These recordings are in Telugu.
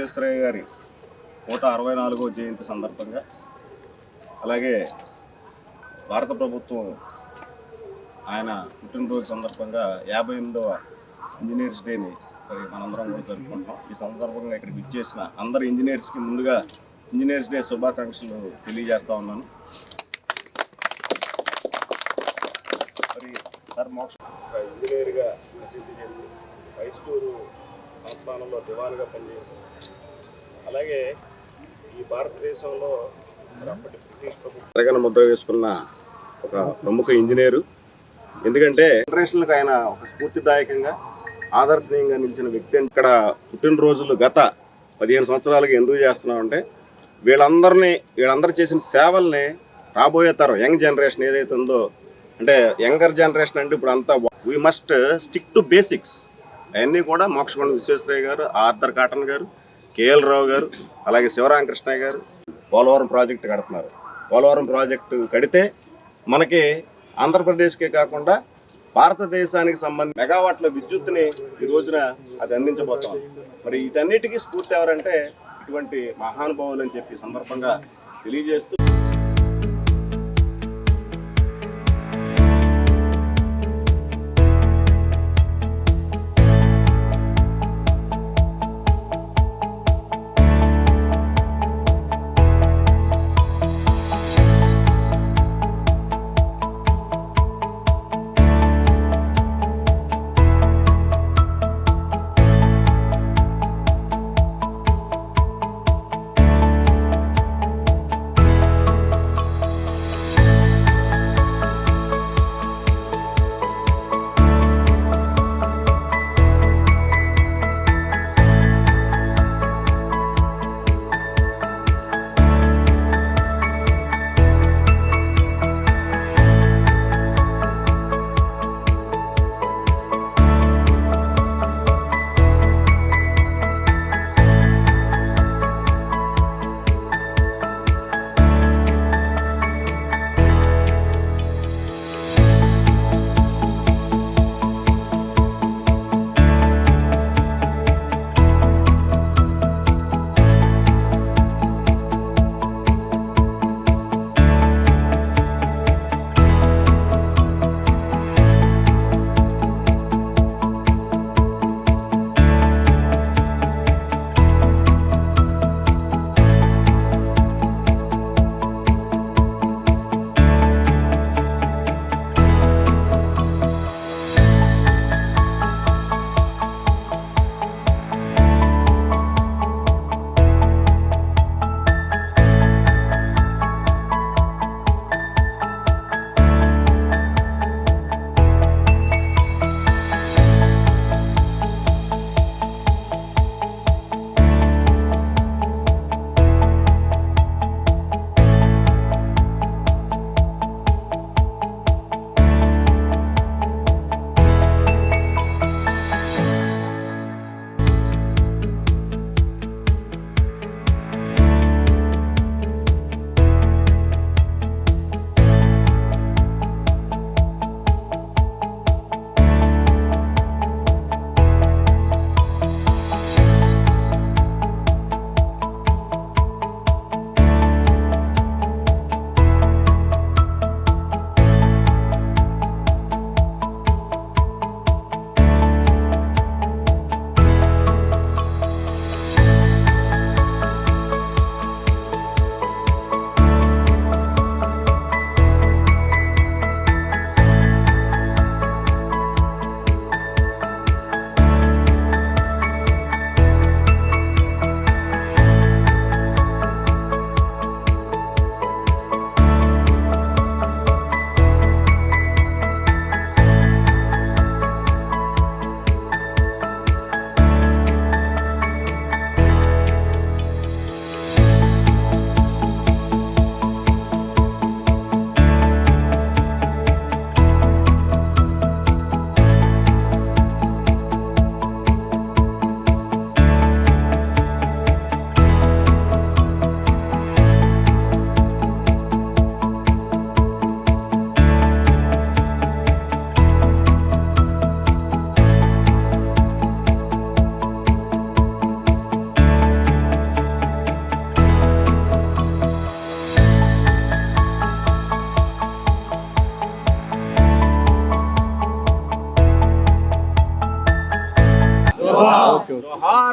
విశ్వేశ్వరయ్య గారి నూట అరవై నాలుగో జయంతి సందర్భంగా అలాగే భారత ప్రభుత్వం ఆయన పుట్టినరోజు సందర్భంగా యాభై ఎనిమిదవ ఇంజనీర్స్ డేని మరి మనందరం కూడా జరుపుకుంటాం ఈ సందర్భంగా ఇక్కడ విజ్ చేసిన అందరు ఇంజనీర్స్కి ముందుగా ఇంజనీర్స్ డే శుభాకాంక్షలు తెలియజేస్తా ఉన్నాను. మరి సార్ మోక్ష ఇంజనీర్గా ప్రసిద్ధి చెంది మైసూరు సంస్థానంలో దివాన్గా పనిచేసి అలాగే ఈ భారతదేశంలో అప్పటి బ్రిటిష్ ప్రభుత్వం తెరగన ముద్ర వేసుకున్న ఒక ప్రముఖ ఇంజనీరు. ఎందుకంటే జనరేషన్లకు ఆయన ఒక స్ఫూర్తిదాయకంగా ఆదర్శనీయంగా నిలిచిన వ్యక్తి ఇక్కడ పుట్టినరోజులు గత పదిహేను సంవత్సరాలుగా ఎందుకు చేస్తున్నామంటే వీళ్ళందరినీ వీళ్ళందరూ చేసిన సేవల్ని రాబోయే తరం యంగ్ జనరేషన్ ఏదైతే ఉందో అంటే యంగర్ జనరేషన్ అంటే ఇప్పుడు అంతా we must stick to basics అవన్నీ కూడా Mokshagundam Visvesvaraya garu Arthur Cotton garu K L Rao garu అలాగే శివరామకృష్ణయ్య గారు పోలవరం ప్రాజెక్టు కడుతున్నారు. పోలవరం ప్రాజెక్టు కడితే మనకి ఆంధ్రప్రదేశ్కే కాకుండా భారతదేశానికి సంబంధించి మెగావాట్ల విద్యుత్ని ఈ రోజున అది అందించబోతాం మరి వీటన్నిటికీ స్ఫూర్తి ఎవరంటే ఇటువంటి మహానుభావులు అని చెప్పి సందర్భంగా తెలియజేస్తూ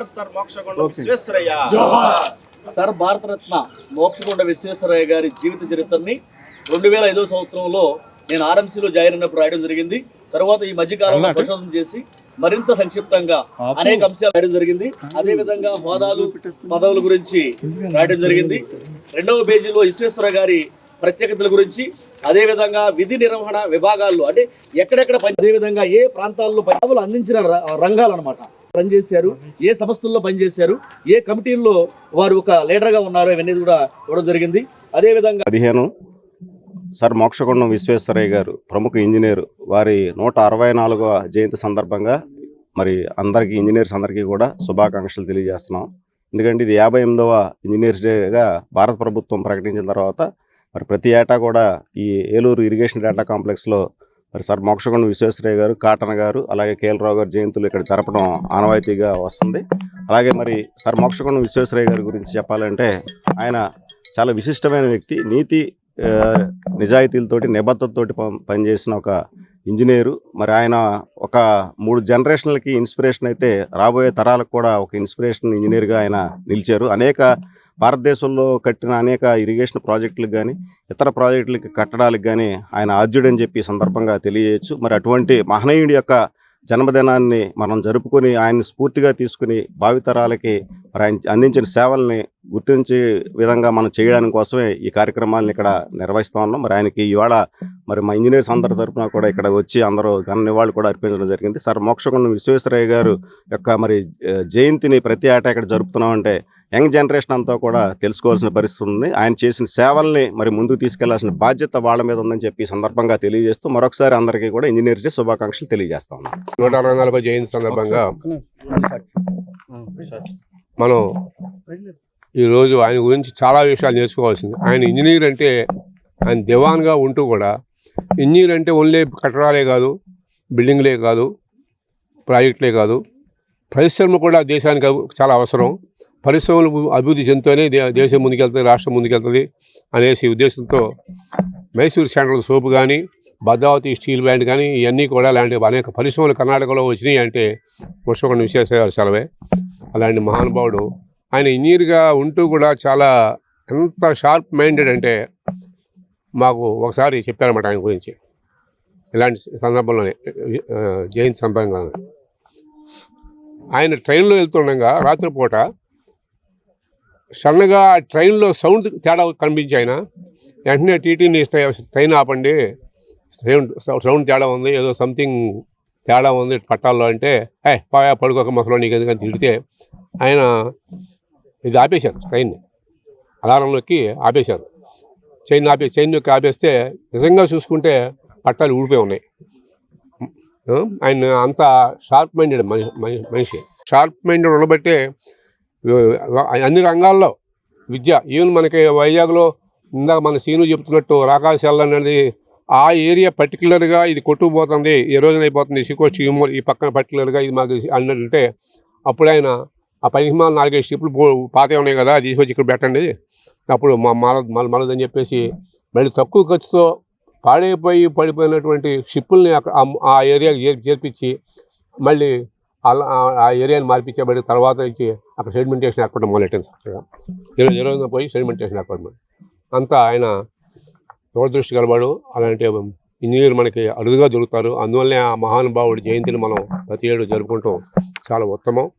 జోహార్ సర్ మోక్షగుండం విశ్వేశ్వరయ్య. సార్ భారతరత్న మోక్షకొండ విశ్వేశ్వరయ్య గారి జీవిత చరిత్రని రెండు వేల ఐదో సంవత్సరంలో నేను ఆర్ఎంసీలో జాయిన్ అయినప్పుడు రాయడం జరిగింది. తర్వాత ఈ మధ్యకాలంలో పరిశోధన చేసి మరింత సంక్షిప్తంగా అనేక అంశాలు రాయడం జరిగింది. అదే విధంగా హోదాలు పదవుల గురించి రాయడం జరిగింది. రెండవ పేజీలో విశ్వేశ్వర గారి ప్రత్యేకతల గురించి అదే విధంగా విధి నిర్వహణ విభాగాల్లో అంటే ఎక్కడెక్కడ పని అదే విధంగా ఏ ప్రాంతాల్లో పదవులు అందించిన రంగాలు అనమాట పనిచేశారు ఏ సంస్థల్లో పనిచేశారు ఏ కమిటీల్లో వారు ఒక లీడర్గా ఉన్నారు ఇవన్నీ కూడా ఇవ్వడం జరిగింది. అదేవిధంగా పదిహేను సర్ మోక్షగుండం విశ్వేశ్వరయ్య గారు ప్రముఖ ఇంజనీర్ వారి నూట అరవై నాలుగవ జయంతి సందర్భంగా మరి అందరికీ ఇంజనీర్స్ అందరికీ కూడా శుభాకాంక్షలు తెలియజేస్తున్నాం. ఎందుకంటే ఇది యాభై ఎనిమిదవ ఇంజనీర్స్ డేగా భారత ప్రభుత్వం ప్రకటించిన తర్వాత మరి ప్రతి ఏటా కూడా ఈ ఏలూరు ఇరిగేషన్ డేటా కాంప్లెక్స్లో మరి సార్ మోక్షగుండం విశ్వేశ్వరయ్య గారు కాటన్ గారు అలాగే కేఎల్రావు గారు జయంతులు ఇక్కడ జరపడం ఆనవాయితీగా వస్తుంది. అలాగే మరి సార్ మోక్షగుండం విశ్వేశ్వరయ్య గారి గురించి చెప్పాలంటే ఆయన చాలా విశిష్టమైన వ్యక్తి నీతి నిజాయితీలతోటి నిబద్ధతతోటి పనిచేసిన ఒక ఇంజనీరు. మరి ఆయన ఒక మూడు జనరేషన్లకి ఇన్స్పిరేషన్ అయితే రాబోయే తరాలకు కూడా ఒక ఇన్స్పిరేషన్ ఇంజనీర్గా ఆయన నిలిచారు. అనేక భారతదేశంలో కట్టిన అనేక ఇరిగేషన్ ప్రాజెక్టులకు కానీ ఇతర ప్రాజెక్టులకి కట్టడానికి కానీ ఆయన ఆద్యుడని చెప్పి సందర్భంగా తెలియజేయచ్చు. మరి అటువంటి మహనీయుడి యొక్క జన్మదినాన్ని మనం జరుపుకొని ఆయన్ని స్ఫూర్తిగా తీసుకుని భావితరాలకి మరి ఆయన అందించిన సేవల్ని గుర్తించే విధంగా మనం చేయడానికి కోసమే ఈ కార్యక్రమాలను ఇక్కడ నిర్వహిస్తా ఉన్నాం. మరి ఆయనకి ఇవాళ మరి మా ఇంజనీర్స్ అందరి తరపున కూడా ఇక్కడ వచ్చి అందరూ ఘన నివాళులు కూడా అర్పించడం జరిగింది. సార్ మోక్షగుండం విశ్వేశ్వరయ్య గారు యొక్క మరి జయంతిని ప్రతి ఏటా ఇక్కడ జరుపుతున్నామంటే యంగ్ జనరేషన్ అంతా కూడా తెలుసుకోవాల్సిన పరిస్థితి ఉంది. ఆయన చేసిన సేవల్ని మరి ముందుకు తీసుకెళ్ళాల్సిన బాధ్యత వాళ్ళ మీద ఉందని చెప్పి ఈ సందర్భంగా తెలియజేస్తూ మరొకసారి అందరికీ కూడా ఇంజనీర్స్ డే శుభాకాంక్షలు తెలియజేస్తా ఉన్నాం. నూట అరవై నలభై జయంతి సందర్భంగా మనం ఈరోజు ఆయన గురించి చాలా విషయాలు నేర్చుకోవాల్సింది. ఆయన ఇంజనీర్ అంటే ఆయన దివాన్గా ఉంటూ కూడా ఇంజనీర్ అంటే ఓన్లీ కట్టడాలే కాదు బిల్డింగ్లే కాదు ప్రాజెక్టులే కాదు. పరిశ్రమ కూడా దేశానికి చాలా అవసరం. పరిశ్రమలు అభివృద్ధి చెందుతూనే దే- దేశం ముందుకెళ్తుంది రాష్ట్రం ముందుకెళ్తుంది అనేసి ఉద్దేశంతో మైసూర్ శాండల్ సోపు కానీ భద్రావతి స్టీల్ ప్లాంట్ కానీ ఇవన్నీ కూడా అలాంటి అనేక పరిశ్రమలు కర్ణాటకలో వచ్చినాయి అంటే పుష్పకొండ విశ్వేశ్వర సెలవే. అలాంటి మహానుభావుడు. ఆయన ఇంజనీర్గా ఉంటూ కూడా చాలా ఎంత షార్ప్ మైండెడ్ అంటే మాకు ఒకసారి చెప్పారన్నమాట ఆయన గురించి. ఇలాంటి సందర్భంలోనే జయంతి సందర్భంగా ఆయన ట్రైన్లో వెళ్తుండగా రాత్రిపూట సన్నగా ట్రైన్లో సౌండ్ తేడా కనిపించి ఆయన వెంటనే టీటీని ట్రైన్ ఆపండి సౌండ్ సౌండ్ తేడా ఉంది ఏదో సంథింగ్ తేడా ఉంది పట్టాల్లో అంటే ఏ పాయా పడుకోక మసలో నీకు ఎందుకని తిడితే ఆయన ఇది ఆపేశారు ట్రైన్ని అలారంలోకి ఆపేశారు. చైన్ ఆపే చైన్ యొక్క ఆపేస్తే నిజంగా చూసుకుంటే పట్టాలు ఊడిపోయి ఉన్నాయి. ఆయన అంత షార్ప్ మైండెడ్ మనిషి మనిషి- షార్ప్ మైండెడ్ ఉండబట్టే అన్ని రంగాల్లో. విద్య ఈవెన్ మనకి వైజాగ్లో ఇందాక మన సీను చెప్తున్నట్టు రాకాశాల అనేది ఆ ఏరియా పర్టికులర్గా ఇది కొట్టుకుపోతుంది ఈ రోజున అయిపోతుంది. సికోచి ఈ పక్కన పర్టికులర్గా ఇది మాకు అన్నట్టుంటే అప్పుడు ఆయన ఆ పదిహిమాలు నాలుగైదు షిప్లు పాతే ఉన్నాయి కదా తీసుకొచ్చి ఇక్కడ పెట్టండి. అప్పుడు మా మల మల మలదని చెప్పేసి మళ్ళీ తక్కువ ఖర్చుతో పాడైపోయి పడిపోయినటువంటి షిప్పుల్ని అక్కడ ఆ- ఏరియాకి చేర్పించి మళ్ళీ అలా ఆ- ఏరియాని మార్పించబడి తర్వాత నుంచి అక్కడ సెడిమెంటేషన్ ఏర్పడడం మొదలెట్టాను చక్కగా ఈరోజు ఈ పోయి సెడిమెంటేషన్ ఏర్పడడం అంతా ఆయన దూరదృష్టి గలవాడు. అలాంటి ఇంజనీర్ మనకి అరుదుగా దొరుకుతారు. అందువల్లనే ఆ మహానుభావుడి జయంతిని మనం ప్రతి ఏడు జరుపుకుంటాం. చాలా ఉత్తమం.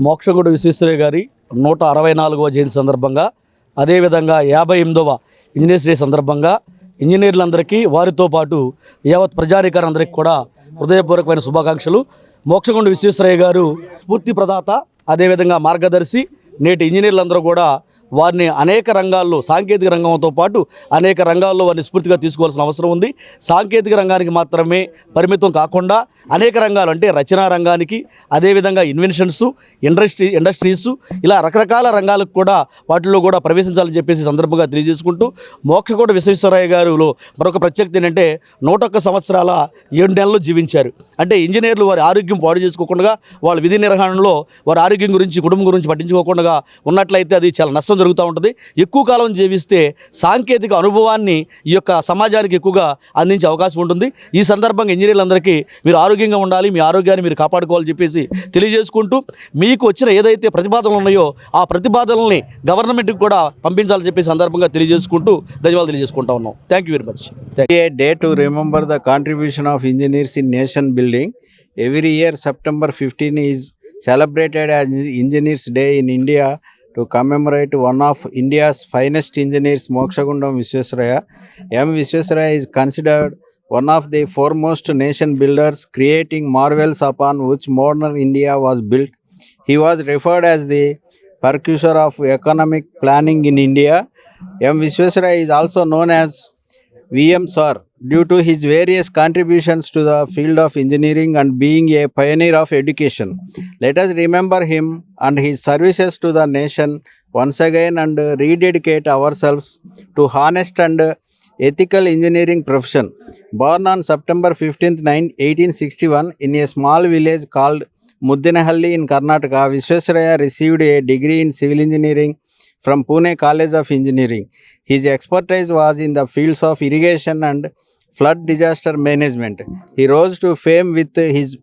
మోక్షగుడు విశ్వేశ్వరయ్య గారి నూట అరవై నాలుగవ జయంతి సందర్భంగా అదేవిధంగా యాభై ఎనిమిదవ ఇంజనీర్స్ డే సందర్భంగా ఇంజనీర్లందరికీ వారితో పాటు యావత్ ప్రజానికారందరికీ కూడా హృదయపూర్వకమైన శుభాకాంక్షలు. మోక్షగుండు విశ్వేశ్వరయ్య గారు స్ఫూర్తి ప్రదాత అదేవిధంగా మార్గదర్శి నేటి ఇంజనీర్లందరూ కూడా వారిని అనేక రంగాల్లో సాంకేతిక రంగంతో పాటు అనేక రంగాల్లో వారిని స్ఫూర్తిగా తీసుకోవాల్సిన అవసరం ఉంది. సాంకేతిక రంగానికి మాత్రమే పరిమితం కాకుండా అనేక రంగాలు అంటే రచనా రంగానికి అదేవిధంగా ఇన్వెన్షన్స్ ఇండస్ట్రీ ఇండస్ట్రీస్ ఇలా రకరకాల రంగాలకు కూడా వాటిల్లో కూడా ప్రవేశించాలని చెప్పేసి సందర్భంగా తెలియజేసుకుంటూ మోక్షకోట విశ్వేశ్వరయ్య గారిలో మరొక ప్రత్యేకత ఏంటంటే నూట ఒక్క సంవత్సరాల ఏడు నెలలు జీవించారు. అంటే ఇంజనీర్లు వారి ఆరోగ్యం పాడు చేసుకోకుండా వాళ్ళ విధి నిర్వహణలో వారి ఆరోగ్యం గురించి కుటుంబం గురించి పట్టించుకోకుండా ఉన్నట్లయితే అది చాలా నష్టం జీవించడం జరుగుతూ ఉంటుంది. ఎక్కువ కాలం జీవిస్తే సాంకేతిక అనుభవాన్ని ఈ యొక్క సమాజానికి ఎక్కువగా అందించే అవకాశం ఉంటుంది. ఈ సందర్భంగా ఇంజనీర్లందరికీ మీరు ఆరోగ్యంగా ఉండాలి మీ ఆరోగ్యాన్ని మీరు కాపాడుకోవాలని చెప్పేసి తెలియజేసుకుంటూ మీకు వచ్చిన ఏదైతే ప్రతిపాదనలు ఉన్నాయో ఆ ప్రతిపాదనల్ని గవర్నమెంట్కి కూడా పంపించాలని చెప్పి సందర్భంగా తెలియజేసుకుంటూ ధన్యవాదాలు తెలియజేసుకుంటా ఉన్నాం. Thank you very much day day to remember the contribution of engineers in nation building Every year, September 15 is celebrated as Engineers Day in India. To commemorate one of India's finest engineers, Mokshagundam Visvesvaraya. M. Visvesvaraya is considered one of the foremost nation builders, creating marvels upon which modern India was built. He was referred as the precursor of economic planning in India. M. Visvesvaraya is also known as VM Sir, due to his various contributions to the field of engineering and being a pioneer of education. Let us remember him and his services to the nation once again and rededicate ourselves to honest and ethical engineering profession. Born on September 15th, 9 1861 in a small village called Muddinahalli in Karnataka, Visvesvaraya received a degree in civil engineering from Pune College of Engineering. His expertise was in the fields of irrigation and flood disaster management. He rose to fame with his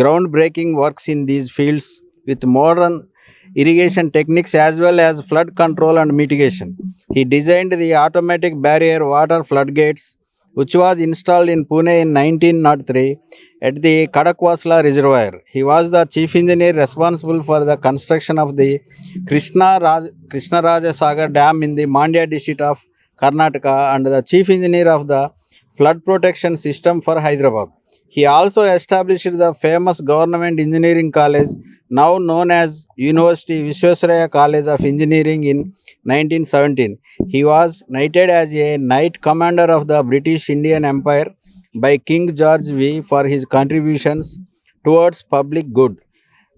groundbreaking works in these fields with modern irrigation techniques as well as flood control and mitigation. He designed the automatic barrier water floodgates which was installed in Pune in 1903 at the Kadakwasla Reservoir. He was the chief engineer responsible for the construction of the Krishna Raj Krishna Raja Sagar Dam in the Mandya district of Karnataka and the chief engineer of the flood protection system for Hyderabad. He also established the famous government engineering college now known as University Visvesvaraya College of Engineering in 1917. He was knighted as a knight commander of the British Indian Empire by King George V for his contributions towards public good.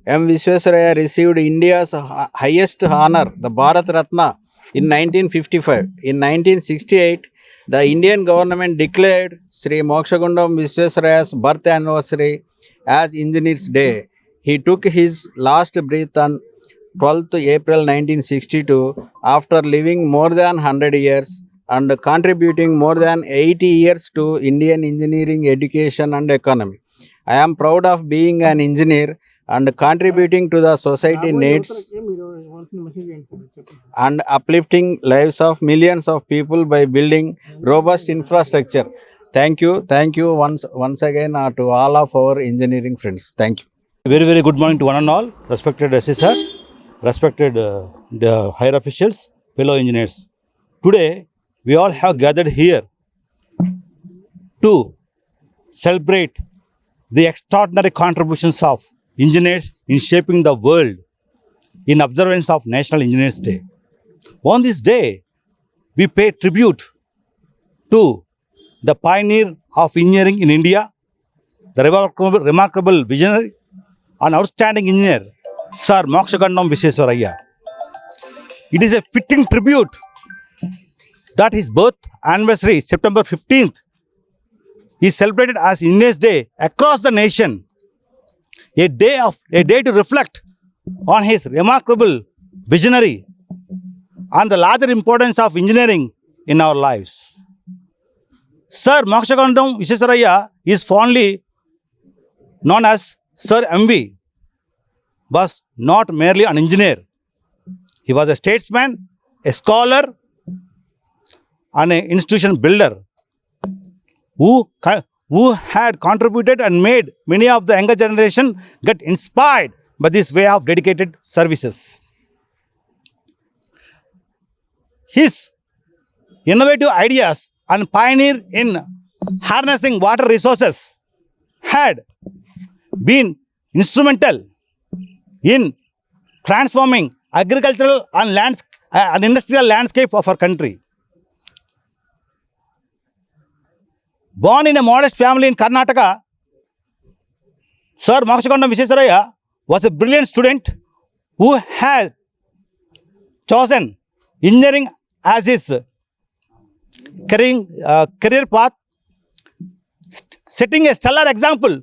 M. Visvesvaraya received India's highest honor, the Bharat Ratna, in 1955. In 1968, the Indian government declared Sri Mokshagundam Visvesvaraya's birth anniversary as Engineers Day. He took his last breath on 12th April 1962 after living more than 100 years and contributing more than 80 years to Indian engineering education and economy. I am proud of being an engineer and contributing to the society needs and uplifting lives of millions of people by building robust infrastructure. Thank you, thank you once once again uh, to all of our engineering friends. Thank you. Very, very good morning to one and all, respected SSR, respected uh, the higher officials, fellow engineers. Today, we all have gathered here to celebrate the extraordinary contributions of engineers in shaping the world in observance of National Engineers Day. On this day, we pay tribute to the pioneer of engineering in India, the remarkable, remarkable visionary and outstanding engineer, Sir Mokshagandam Viseswaraya. It is a fitting tribute that his birth anniversary, September 15th, is celebrated as Engineers Day across the nation. A day of a day to reflect on his remarkable visionary and the larger importance of engineering in our lives. Sir Mokshagandam Viseswaraya is fondly known as Sir MV, was not merely an engineer. He was a statesman, a scholar, an institution builder who, who had contributed and made many of the younger generation get inspired by this way of dedicated services. His innovative ideas and pioneer in harnessing water resources had been instrumental in transforming agricultural and lands uh, and industrial landscape of our country. Born in a modest family in Karnataka sir Mokshagundam Visvesvaraya was a brilliant student who has chosen engineering as is care career path setting a stellar example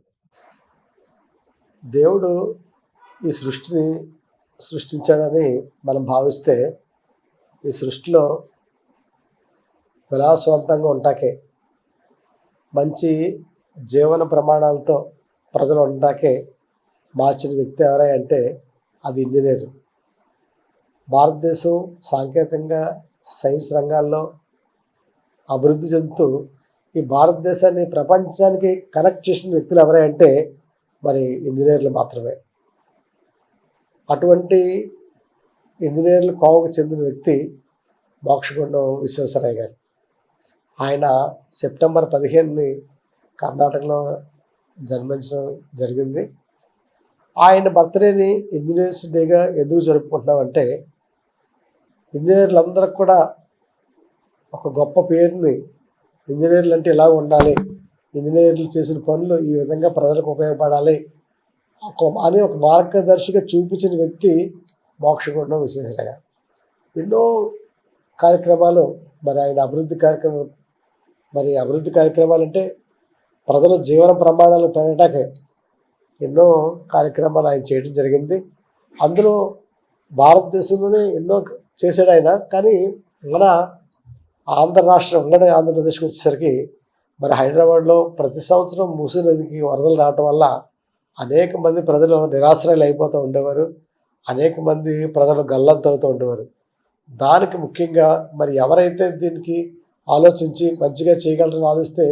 దేవుడు ఈ సృష్టిని సృష్టించాడని మనం భావిస్తే ఈ సృష్టిలో విలాసవంతంగా ఉంటాకే. మంచి జీవన ప్రమాణాలతో ప్రజలు ఉండటాకే మార్చిన వ్యక్తి ఎవరై అంటే అది ఇంజనీర్. భారతదేశం సాంకేతికంగా సైన్స్ రంగాల్లో అభివృద్ధి చెందుతూ ఈ భారతదేశాన్ని ప్రపంచానికి కనెక్ట్ చేసిన వ్యక్తులు ఎవరై అంటే మరి ఇంజనీర్లు మాత్రమే. అటువంటి ఇంజనీర్లు కోవకు చెందిన వ్యక్తి మోక్షగుండం విశ్వేశ్వరయ్య గారు. ఆయన సెప్టెంబర్ పదిహేనుని కర్ణాటకలో జన్మించడం జరిగింది. ఆయన బర్త్డేని ఇంజనీర్స్ డేగా ఎందుకు జరుపుకుంటున్నామంటే ఇంజనీర్లందరికి కూడా ఒక గొప్ప పేరుని ఇంజనీర్లు అంటే ఇలా ఉండాలి ఇంజనీర్లు చేసిన పనులు ఈ విధంగా ప్రజలకు ఉపయోగపడాలి అని ఒక మార్గదర్శిగా చూపించిన వ్యక్తి మోక్షగుండం విశ్వేశ్వరయ్య ఎన్నో కార్యక్రమాలు మరి ఆయన అభివృద్ధి కార్యక్రమం మరి అభివృద్ధి కార్యక్రమాలు అంటే ప్రజల జీవన ప్రమాణాలు పెరగటానికి ఎన్నో కార్యక్రమాలు ఆయన చేయడం జరిగింది. అందులో భారతదేశంలోనే ఎన్నో చేశాడు ఆయన. కానీ మన ఆంధ్ర రాష్ట్రం ఉమ్మడి ఆంధ్రప్రదేశ్కి వచ్చేసరికి మరి హైదరాబాద్లో ప్రతి సంవత్సరం మూసీ నదికి వరదలు రావటం వల్ల అనేక మంది ప్రజలు నిరాశ్రయాలు అయిపోతూ ఉండేవారు. అనేక మంది ప్రజలు గల్లంతవుతూ ఉండేవారు. దానికి ముఖ్యంగా మరి ఎవరైతే దీనికి ఆలోచించి మంచిగా చేయగలరని ఆలోచిస్తే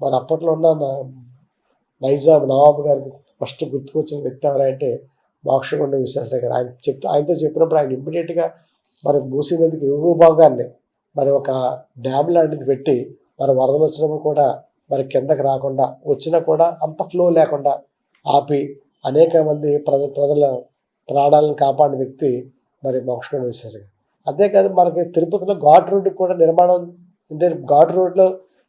మరి అప్పట్లో ఉన్న నైజాబ్ నైజాం నవాబు గారికి ఫస్ట్ గుర్తుకొచ్చిన వ్యక్తి ఎవరంటే మోక్షగుండ విశ్వేశ్వర గారు. ఆయన చెప్తూ ఆయనతో చెప్పినప్పుడు ఆయన ఇమ్మీడియట్గా మరి మూసీ నదికి ఎగువ భాగాన్ని మరి ఒక డ్యామ్ లాంటిది పెట్టి మరి వరదలు వచ్చినప్పుడు కూడా మరి కిందకి రాకుండా వచ్చినా కూడా అంత ఫ్లో లేకుండా ఆపి అనేక మంది ప్రజ ప్రజల ప్రాణాలను కాపాడిన వ్యక్తి మరి మోక్షగుండ విశ్వేశ్వర గారు. అంతేకాదు మనకి తిరుపతిలో ఘాట్ రోడ్డు కూడా నిర్మాణం అంటే ఘాట్ రోడ్లో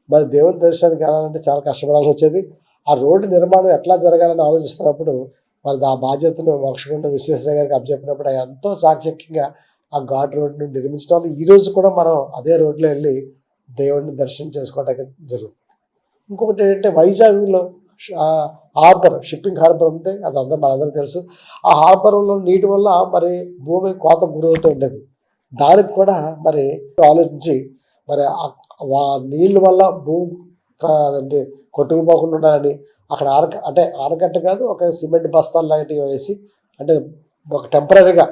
మరి దేవుని దర్శనానికి వెళ్ళాలంటే చాలా కష్టపడాల్సి వచ్చేది. ఆ రోడ్డు నిర్మాణం ఎట్లా జరగాలని ఆలోచిస్తున్నప్పుడు మరి ఆ బాధ్యతను మోక్షగుండ విశ్వేశ్వర గారికి అప్పచెప్పినప్పుడు ఎంతో చాకచక్యంగా ఆ ఘాట్ రోడ్ను నిర్మించడం వల్ల ఈరోజు కూడా మనం అదే రోడ్లో వెళ్ళి దేవుడిని దర్శనం చేసుకోవడానికి జరుగుతుంది. ఇంకొకటి ఏంటంటే వైజాగ్లో హార్బర్ షిప్పింగ్ హార్బర్ ఉంది. అది అందరూ మనందరికీ తెలుసు. ఆ హార్బర్లో నీటి వల్ల మరి భూమి కోత గురవుతూ ఉండేది. దానికి కూడా మరి ఆలోచించి మరి నీళ్ళ వల్ల భూ అంటే కొట్టుకుపోకుండా ఉండాలని అక్కడ ఆనక అంటే ఆనకట్ట కాదు ఒక సిమెంట్ బస్తాలు లాంటివి వేసి అంటే ఒక టెంపరీగా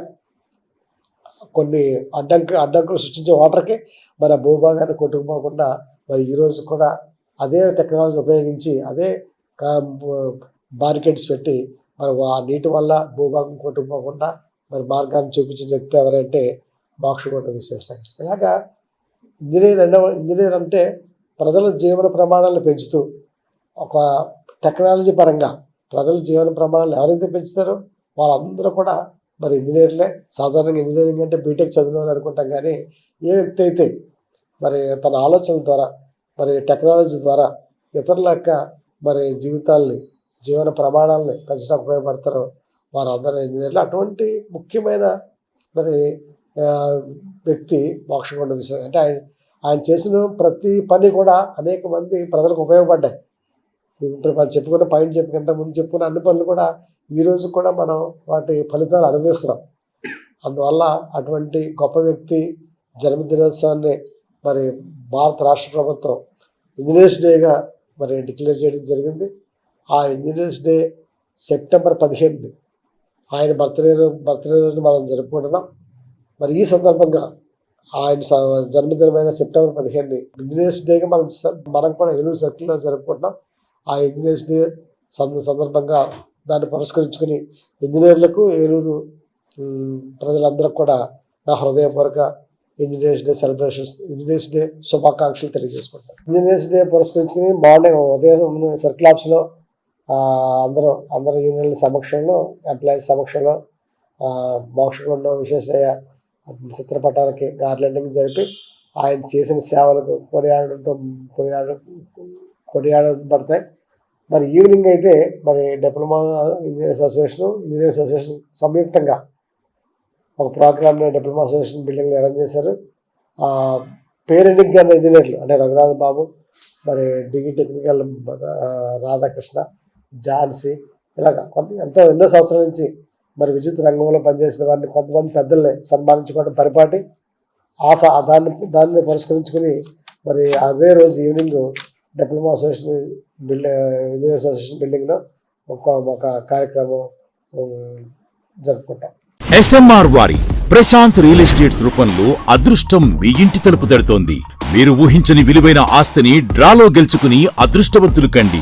కొన్ని అడ్డంకు అడ్డంకులు సృష్టించే వాటర్కి మన భూభాగాన్ని కొట్టుకుపోకుండా మరి ఈరోజు కూడా అదే టెక్నాలజీ ఉపయోగించి అదే బారికేడ్స్ పెట్టి మరి ఆ నీటి వల్ల భూభాగం కొట్టుకుపోకుండా మరి మార్గాన్ని చూపించిన వ్యక్తి ఎవరంటే మోక్షగుండ విశేషం ఇలాగా ఇంజనీర్ రెండవ ఇంజనీర్ అంటే ప్రజల జీవన ప్రమాణాలను పెంచుతూ ఒక టెక్నాలజీ పరంగా ప్రజల జీవన ప్రమాణాలు ఎవరైతే పెంచుతారో వాళ్ళందరూ కూడా మరి ఇంజనీర్లే. సాధారణంగా ఇంజనీరింగ్ అంటే బీటెక్ చదివిన అనుకుంటాం కానీ ఏ వ్యక్తి అయితే మరి తన ఆలోచనల ద్వారా మరి టెక్నాలజీ ద్వారా ఇతరుల యొక్క మరి జీవితాల్ని జీవన ప్రమాణాలని పెంచడానికి ఉపయోగపడతారో వారందరూ ఇంజనీర్లు. అటువంటి ముఖ్యమైన మరి వ్యక్తి మోక్షగుండ విశ్వ అంటే ఆయన ఆయన చేసిన ప్రతి పని కూడా అనేక మంది ప్రజలకు ఉపయోగపడ్డాయి. ఇప్పుడు మనం చెప్పుకున్న పైన చెప్పి ఇంతకుముందు ముందు చెప్పుకున్న అన్ని పనులు కూడా ఈ రోజు కూడా మనం వాటి ఫలితాలు అనుభవిస్తున్నాం. అందువల్ల అటువంటి గొప్ప వ్యక్తి జన్మదినోత్సవాన్ని మరి భారత రాష్ట్ర ప్రభుత్వం ఇంజనీర్స్ డేగా మరి డిక్లేర్ చేయడం జరిగింది. ఆ ఇంజనీర్స్ డే సెప్టెంబర్ పదిహేను ఆయన బర్త్డే బర్త్డే రోజు మనం జరుపుకుంటున్నాం. మరి ఈ సందర్భంగా ఆయన స- జన్మదినమైన సెప్టెంబర్ పదిహేను ఇంజనీర్స్ డేగా మనం స- మనం కూడా ఏలూరు సర్కిల్లో జరుపుకుంటున్నాం. ఆ ఇంజనీర్స్ డే సంద- సందర్భంగా దాన్ని పురస్కరించుకుని ఇంజనీర్లకు ఏలూరు ప్రజలందరూ కూడా నా హృదయపూర్వక engineers day celebrations engineers day శుభాకాంక్షలు తెలియజేసుకుంటాను ఇంజనీర్స్ డే పురస్కరించుకుని మార్నింగ్ ఉదయం సర్కిల్ ఆఫీస్లో అందరూ అందరూ యూనియన్ల సమక్షంలో ఎంప్లాయీస్ సమక్షంలో ఆ, విశేష చిత్రపటానికి గార్లెండింగ్ జరిపి ఆయన చేసిన సేవలకు కొనియాడటంతో కొనియాడ కొనియాడబడతాయి. మరి ఈవినింగ్ అయితే మరి diploma engineers association engineers association సంయుక్తంగా ఒక ప్రోగ్రామ్ని డిప్లొమా అసోసియేషన్ బిల్డింగ్లో అరేంజ్ చేశారు. పేరెంటింగ్ గారి ఇంజనీర్లు అంటే రఘునాథ్ బాబు మరి డిగ్రీ టెక్నికల్ రాధాకృష్ణ ఝాన్సీ ఇలాగ కొంత ఎంతో ఎన్నో సంవత్సరాల నుంచి మరి విద్యుత్ రంగంలో పనిచేసిన వారిని కొంతమంది పెద్దల్ని సన్మానించుకోవడం పరిపాటి ఆ దాన్ని దాన్ని పురస్కరించుకుని మరి అదే రోజు evening diploma association building engineer association బిల్డింగ్లో ఒక ఒక కార్యక్రమం జరుపుకుంటాం. ఎస్ఎంఆర్ వారి ప్రశాంత్ రియల్ ఎస్టేట్స్ రూపంలో అదృష్టం మీ ఇంటి తలుపు తడుతోంది. మీరు ఊహించని విలువైన ఆస్తిని డ్రాలో గెలుచుకుని అదృష్టవంతులు కండి.